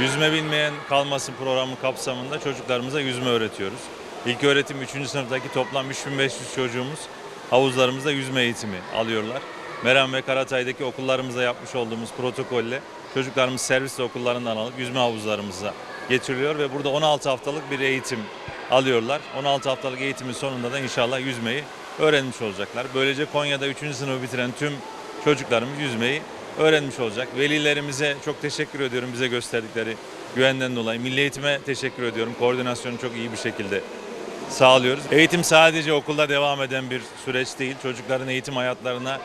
Yüzme bilmeyen kalmasın programı kapsamında çocuklarımıza yüzme öğretiyoruz. İlk öğretim 3. sınıftaki toplam 3500 çocuğumuz havuzlarımızda yüzme eğitimi alıyorlar. Meram ve Karatay'daki okullarımızda yapmış olduğumuz protokolle çocuklarımız servis okullarından alıp yüzme havuzlarımıza getiriliyor ve burada 16 haftalık bir eğitim alıyorlar. 16 haftalık eğitimin sonunda da inşallah yüzmeyi öğrenmiş olacaklar. Böylece Konya'da 3. sınıfı bitiren tüm çocuklarımız yüzmeyi öğrenmiş olacak. Velilerimize çok teşekkür ediyorum bize gösterdikleri güvenden dolayı. Milli Eğitim'e teşekkür ediyorum. Koordinasyonu çok iyi bir şekilde sağlıyoruz. Eğitim sadece okulda devam eden bir süreç değil. Çocukların eğitim hayatlarına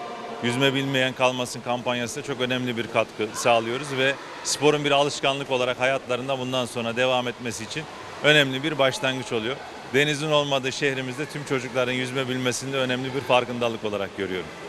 yüzme bilmeyen kalmasın kampanyası çok önemli bir katkı sağlıyoruz ve sporun bir alışkanlık olarak hayatlarında bundan sonra devam etmesi için önemli bir başlangıç oluyor. Denizin olmadığı şehrimizde tüm çocukların yüzme bilmesinde önemli bir farkındalık olarak görüyorum.